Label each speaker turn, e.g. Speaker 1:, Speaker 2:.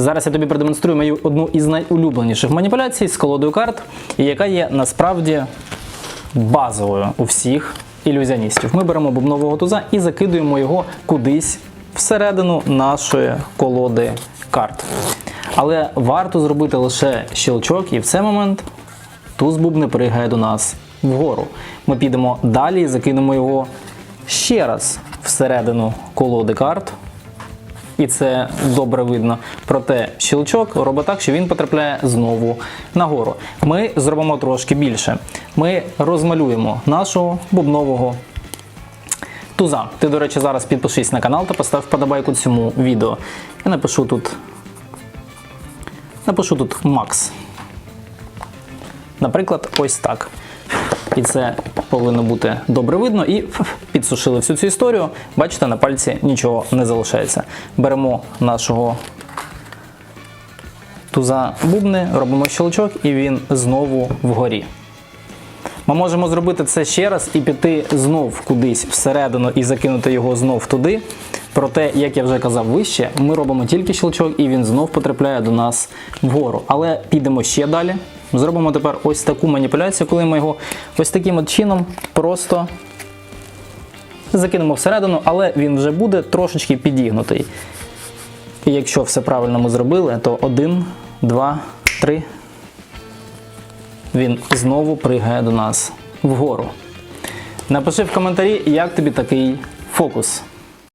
Speaker 1: Зараз я тобі продемонструю мою одну із найулюбленіших маніпуляцій з колодою карт, яка є насправді базовою у всіх ілюзіоністів. Ми беремо бубнового туза і закидуємо його кудись всередину нашої колоди карт. Але варто зробити лише щелчок, і в цей момент туз бубни пригає до нас вгору. Ми підемо далі і закинемо його ще раз всередину колоди карт. І це добре видно. Проте щелчок робить так, що він потрапляє знову нагору. Ми зробимо трошки більше. Ми розмалюємо нашого бубнового туза. Ти, до речі, зараз підпишись на канал та постав вподобайку цьому відео. Я напишу тут. Напишу тут Макс. Наприклад, ось так. І це повинно бути добре видно. І підсушили всю цю історію. Бачите, на пальці нічого не залишається. Беремо нашого туза бубни, робимо щелчок, і він знову вгорі. Ми можемо зробити це ще раз і піти знов кудись всередину і закинути його знов туди. Проте, як я вже казав вище, ми робимо тільки щелчок і він знов потрапляє до нас вгору. Але підемо ще далі. Зробимо тепер ось таку маніпуляцію, коли ми його ось таким от чином просто закинемо всередину, але він вже буде трошечки підігнутий. І якщо все правильно ми зробили, то один, два, три. Він знову пригає до нас вгору. Напиши в коментарі, як тобі такий фокус.